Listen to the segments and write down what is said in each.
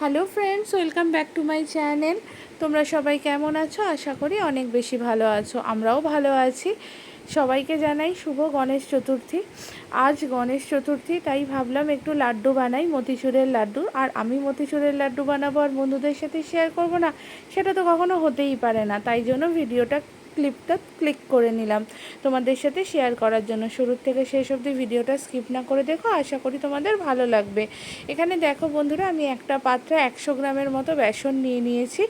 Hello friends welcome back to my channel তোমরা সবাই কেমন আছো? আশা করি অনেক বেশি ভালো আছো। আমরাও ভালো আছি। সবাইকে জানাই শুভ গণেশ চতুর্থী। আজ গণেশ চতুর্থী, তাই ভাবলাম একটু লাড্ডু বানাই, মতিচুরের লাড্ডু। আর আমি মতিচুরের লাড্ডু বানাবো আর বন্ধুদের সাথে শেয়ার করব না, সেটা তো কখনো হতেই পারে না। তাই জন্য ভিডিওটা ক্লিপটা ক্লিক করে নিলাম। তোমাদের সাথে শেয়ার করার জন্য শুরুর থেকে শেষ অবধি ভিডিওটা স্কিপ না করে দেখো, আশা করি তোমাদের ভালো লাগবে। এখানে দেখো বন্ধুরা, আমি একটা পাত্রে একশো গ্রামের মতো বেসন নিয়ে নিয়েছি।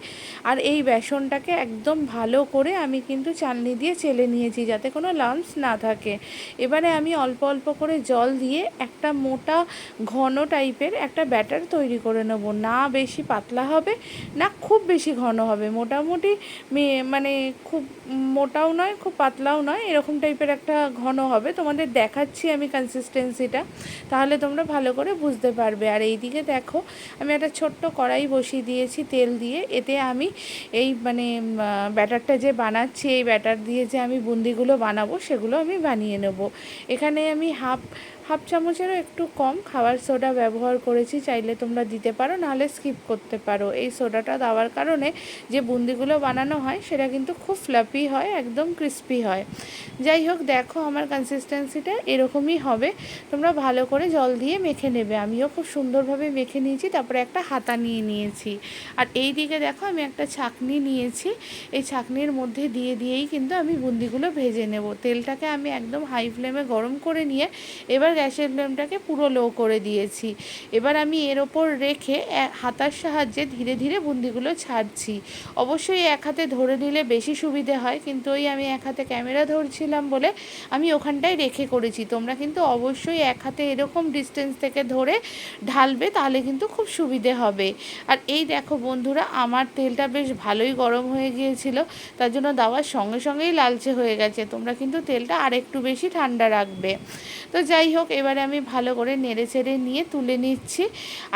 আর এই বেসনটাকে একদম ভালো করে আমি কিন্তু চালনি দিয়ে চেলে নিয়েছি যাতে কোনো লাম্পস না থাকে। এবারে আমি অল্প অল্প করে জল দিয়ে একটা মোটা ঘন টাইপের একটা ব্যাটার তৈরি করে নেব। না বেশি পাতলা হবে, না খুব বেশি ঘন হবে। মোটামুটি মানে খুব মোটাও নয়, খুব পাতলাও নয়, এরকম টাইপের একটা ঘন হবে। তোমাদের দেখাচ্ছি আমি কনসিস্টেন্সিটা তাহলে তোমরা ভালো করে বুঝতে পারবে। আর এই দিকে দেখো, আমি একটা ছোট্ট কড়াই বসিয়ে দিয়েছি তেল দিয়ে। এতে আমি এই মানে ব্যাটারটা যে বানাচ্ছি, এই ব্যাটার দিয়ে যে আমি বুন্দিগুলো বানাবো, সেগুলো আমি বানিয়ে নেব। এখানে আমি হাফ হাফ চামচেরও একটু কম খাবার সোডা ব্যবহার করেছি, চাইলে তোমরা দিতে পারো, নাহলে স্কিপ করতে পারো। এই সোডাটা দেওয়ার কারণে যে বুন্দিগুলো বানানো হয়, সেটা কিন্তু খুব ফ্লাপি হয়, একদম ক্রিস্পি হয়। যাই হোক, দেখো আমার কনসিস্টেন্সিটা এরকমই হবে। তোমরা ভালো করে জল দিয়ে মেখে নেবে। আমিও খুব সুন্দরভাবে মেখে নিয়েছি, তারপরে একটা হাতা নিয়ে নিয়েছি। আর এই দিকে দেখো, আমি একটা ছাকনি নিয়েছি। এই ছাকনির মধ্যে দিয়ে দিয়েই কিন্তু আমি বুন্দিগুলো ভেজে নেব। তেলটাকে আমি একদম হাই ফ্লেমে গরম করে নিয়ে, এবার গ্যাসের ফ্লেমটাকে পুরো লো করে দিয়েছি। এবার আমি এর ওপর রেখে হাতার সাহায্যে ধীরে ধীরে বুন্দিগুলো ছাড়ছি। অবশ্যই এক হাতে ধরে নিলে বেশি সুবিধে হয়। কিন্তু ওই আমি এক হাতে ক্যামেরা ধরছিলাম বলে আমি ওখানটায় রেখে করেছি। তোমরা কিন্তু অবশ্যই এক হাতে এরকম ডিস্টেন্স থেকে ধরে ঢালবে, তাহলে কিন্তু খুব সুবিধে হবে। আর এই দেখো বন্ধুরা, আমার তেলটা বেশ ভালোই গরম হয়ে গিয়েছিল, তার জন্য দাওয়ার সঙ্গে সঙ্গেই লালচে হয়ে গেছে। তোমরা কিন্তু তেলটা আরেকটু বেশি ঠান্ডা রাখবে। তো যাই হোক, এবারে আমি ভালো করে নেড়ে চেড়ে নিয়ে তুলে নিচ্ছি।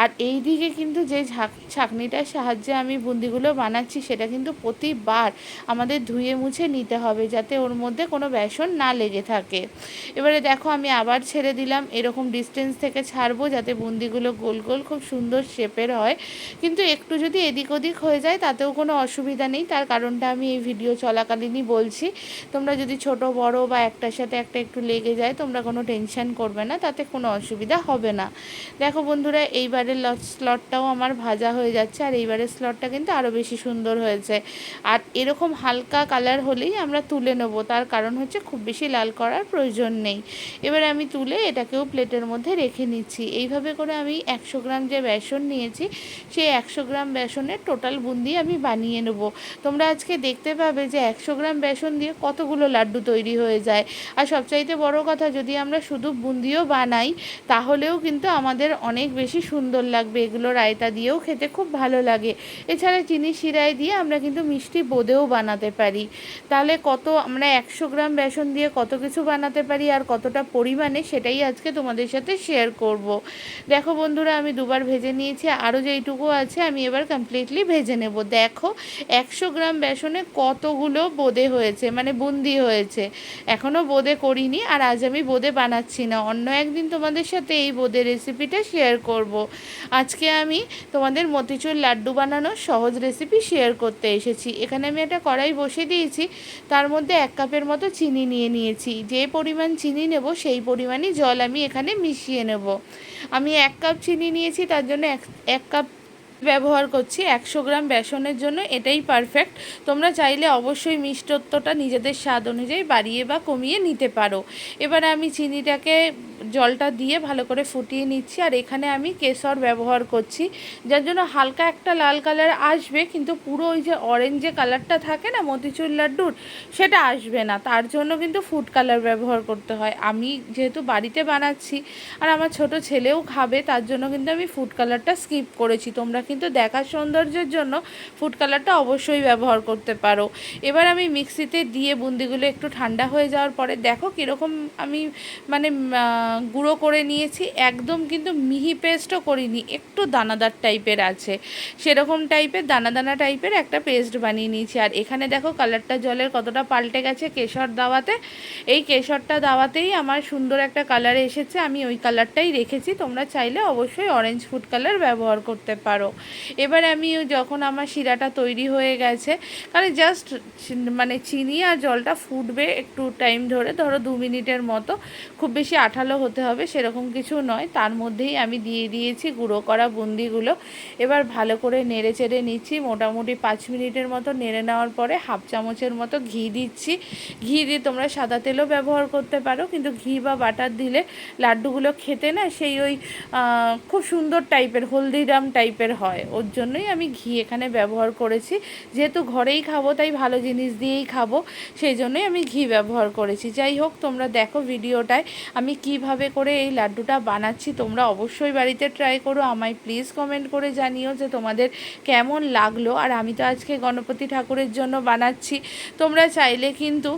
আর এই দিকে কিন্তু যে ঝাঁক, ছাঁকনিটার সাহায্যে আমি বুন্দিগুলো বানাচ্ছি, সেটা কিন্তু প্রতিবার আমাদের ধুয়ে মুছে নিতে হবে যাতে ওর মধ্যে কোনো বেসন না লেগে থাকে। এবারে দেখো আমি আবার ছেড়ে দিলাম, এরকম ডিস্টেন্স থেকে ছাড়বো যাতে বুন্দিগুলো গোল গোল খুব সুন্দর শেপের হয়। কিন্তু একটু যদি এদিক ওদিক হয়ে যায় তাতেও কোনো অসুবিধা নেই, তার কারণটা আমি এই ভিডিও চলাকালীনই বলছি। তোমরা যদি ছোট, বড় বা একটার সাথে একটা একটু লেগে যায় তোমরা কোনো টেনশন করবে না, তাতে কোনো অসুবিধা হবে না। দেখো বন্ধুরা, এইবারের স্লটটাও আমার ভাজা হয়ে যাচ্ছে আর এইবারের স্লটটা কিন্তু আরও বেশি সুন্দর হয়েছে। আর এরকম হালকা কালার হলেই আমরা তুলে নেব। তার কারণ হচ্ছে খুব বেশি লাল করার প্রয়োজন নেই। এবার আমি তুলে এটাকেও প্লেটের মধ্যে রেখে নিচ্ছি। এইভাবে করে আমি একশো গ্রাম যে বেসন নিয়েছি, সেই একশো গ্রাম বেসনের টোটাল বুন্দি আমি বানিয়ে নেব। তোমরা আজকে দেখতে পাবে যে একশো গ্রাম বেসন দিয়ে কতগুলো লাড্ডু তৈরি হয়ে যায়। আর সবচাইতে বড় কথা, যদি আমরা শুধু বুন্দিও বানাই, তাহলেও কিন্তু আমাদের অনেক বেশি সুন্দর লাগবে। এগুলো রায়তা দিয়েও খেতে খুব ভালো লাগে। এছাড়া চিনি শিরায় দিয়ে আমরা কিন্তু মিষ্টি বোঁদেও বানাতে পারি। তাহলে কত আমরা একশো গ্রাম বেসন দিয়ে কত কিছু বানাতে পারি আর কতটা পরিমাণে সেটাই আজকে তোমাদের সাথে শেয়ার করব। দেখো বন্ধুরা, আমি দুবার ভেজে নিয়েছি, আরও যেইটুকু আছে আমি এবার কমপ্লিটলি ভেজে নেব। দেখো, একশো গ্রাম বেসনে কতগুলো বোঁদে হয়েছে মানে বুন্দি হয়েছে। এখনও বোঁদে করিনি আর আজ আমি বোঁদে বানাচ্ছি না। অন্য একদিন তোমাদের সাথে এই বোঁদের রেসিপিটা শেয়ার করব। আজকে আমি তোমাদের মতিচুর লাড্ডু বানানোর সহজ রেসিপি শেয়ার করতে এসেছি। এখানে আমি একটা কড়াই বসিয়ে দিয়েছি। তার মধ্যে এক কাপের মতো চিনি নিয়ে নিয়েছি। যে পরিমাণ চিনি নেব, সেই পরিমাণই জল আমি এখানে মিশিয়ে নেব। আমি এক কাপ চিনি নিয়েছি, তার জন্য এক এক কাপ ব্যবহার করছি। একশো গ্রাম বেসনের জন্য এটাই পারফেক্ট তোমরা চাইলে অবশ্যই মিষ্টত্বটা নিজেদের স্বাদ অনুযায়ী বাড়িয়ে বা কমিয়ে নিতে পারো। এবার আমি চিনিটাকে জলটা দিয়ে ভালো করে ফুটিয়ে নিচ্ছি আর এখানে আমি কেশর ব্যবহার করছি। যার জন্য হালকা একটা লাল কালার আসবে, কিন্তু পুরো ওই যে অরেঞ্জে কালারটা থাকে না, মতিচুর লাড্ডুর, সেটা আসবে না। তার জন্য কিন্তু ফুড কালার ব্যবহার করতে হয়। আমি যেহেতু বাড়িতে বানাচ্ছি আর আমার ছোট ছেলেও খাবে, তার জন্য কিন্তু আমি ফুড কালারটা স্কিপ করেছি। তোমরা কিন্তু দেখার সৌন্দর্যের জন্য ফুড কালারটা অবশ্যই ব্যবহার করতে পারো। এবার আমি মিক্সিতে দিয়ে বুন্দিগুলো একটু ঠান্ডা হয়ে যাওয়ার পরে দেখো কীরকম আমি মানে গুঁড়ো করে নিয়েছি। একদম কিন্তু মিহি পেস্টও করিনি, একটু দানাদার টাইপের আছে। সেরকম টাইপের দানা দানা টাইপের একটা পেস্ট বানিয়ে নিয়েছি। আর এখানে দেখো কালারটা জলের কতটা পাল্টে গেছে কেশর দাওয়াতে। এই কেশরটা দাওয়াতেই আমার সুন্দর একটা কালার এসেছে। আমি ওই কালারটাই রেখেছি। তোমরা চাইলে অবশ্যই অরেঞ্জ ফুড কালার ব্যবহার করতে পারো। এবার আমি যখন আমার শিরাটা তৈরি হয়ে গেছে মানে জাস্ট মানে চিনি আর জলটা ফুটবে একটু টাইম ধরে, ধরো দু মিনিটের মতো। খুব বেশি আঠালো হতে হবে সেরকম কিছু নয়। তার মধ্যেই আমি দিয়ে দিয়েছি গুঁড়ো করা বুন্দিগুলো। এবার ভালো করে নেড়ে চেড়ে নিচ্ছি। মোটামুটি পাঁচ মিনিটের মতো নেড়ে নেওয়ার পরে হাফ চামচের মতো ঘি দিচ্ছি। ঘি দিয়ে তোমরা সাদা তেলও ব্যবহার করতে পারো, কিন্তু ঘি বা বাটার দিলে লাড্ডুগুলো খেতে না সেই ওই খুব সুন্দর টাইপের হলদিরাম টাইপের হয়। ওর জন্যই আমি ঘি এখানে ব্যবহার করেছি। যেহেতু ঘরেই খাব, তাই ভালো জিনিস দিয়েই খাব, সেই জন্যই আমি ঘি ব্যবহার করেছি। যাই হোক, তোমরা দেখো ভিডিওটায় আমি কীভাবে করে এই লাড্ডুটা বানাচ্ছি। তোমরা অবশ্যই বাড়িতে ট্রাই করো। আমায় প্লিজ কমেন্ট করে জানিও যে তোমাদের কেমন লাগল। আর আমি তো আজকে গণপতি ঠাকুরের জন্য বানাচ্ছি। তোমরা চাইলে কিন্তু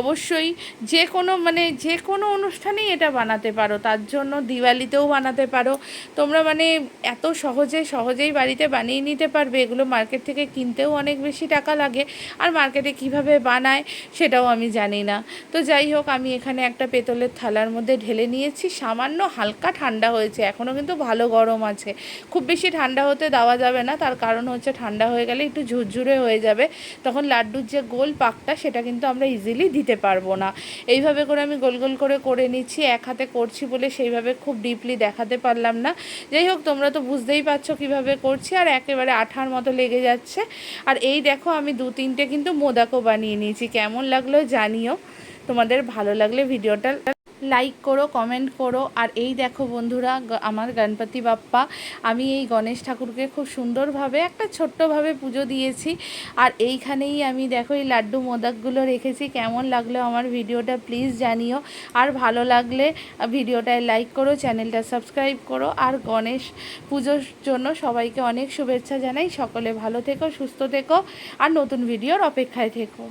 অবশ্যই যে কোনো মানে যে কোনো অনুষ্ঠানেই এটা বানাতে পারো। তার জন্য দিওয়ালিতেও বানাতে পারো। তোমরা মানে এত সহজে সহজেই বাড়িতে বানিয়ে নিতে পারবে। এগুলো মার্কেট থেকে কিনতেও অনেক বেশি টাকা লাগে। আর মার্কেটে কীভাবে বানায় সেটাও আমি জানি না। তো যাই হোক, আমি এখানে একটা পেতলের থালার মধ্যে ঢেলে নিয়েছি। সামান্য হালকা ঠান্ডা হয়েছে। এখনও কিন্তু ভালো গরম আছে। খুব বেশি ঠান্ডা হতে দেওয়া যাবে না। তার কারণ হচ্ছে ঠান্ডা হয়ে গেলে একটু ঝুরঝুরে হয়ে যাবে। তখন লাড্ডুর যে গোল পাকটা, সেটা কিন্তু আমরা ইজিলি দিতে পারব না। এইভাবে করে আমি গোল গোল করে করে নিচ্ছি। এক হাতে করছি বলে সেইভাবে খুব ডিপলি দেখাতে পারলাম না। যাই হোক, তোমরা তো বুঝতেই পারছ কীভাবে করছি আর একেবারে আঠার মতো লেগে যাচ্ছে। আর এই দেখো আমি দু তিনটে কিন্তু মোদাকো বানিয়ে নিয়েছি। কেমন লাগল জানিও। তোমাদের ভালো লাগলে ভিডিওটা লাইক করো কমেন্ট করো, আর এই দেখো বন্ধুরা আমার গণপতি বাপ্পা, আমি এই গণেশ ঠাকুরকে খুব সুন্দরভাবে, একটা ছোট্টভাবে পুজো দিয়েছি। আর এইখানেই আমি দেখো এই লাড্ডু মোদকগুলো রেখেছি। কেমন লাগল আমার ভিডিওটা প্লিজ জানিও। আর ভালো লাগলে ভিডিওটায় লাইক করো চ্যানেলটা সাবস্ক্রাইব করো। আর গণেশ পুজোর জন্য সবাইকে অনেক শুভেচ্ছা জানাই। সকলে ভালো থেকো, সুস্থ থেকো। আর নতুন ভিডিওর অপেক্ষায় থেকো।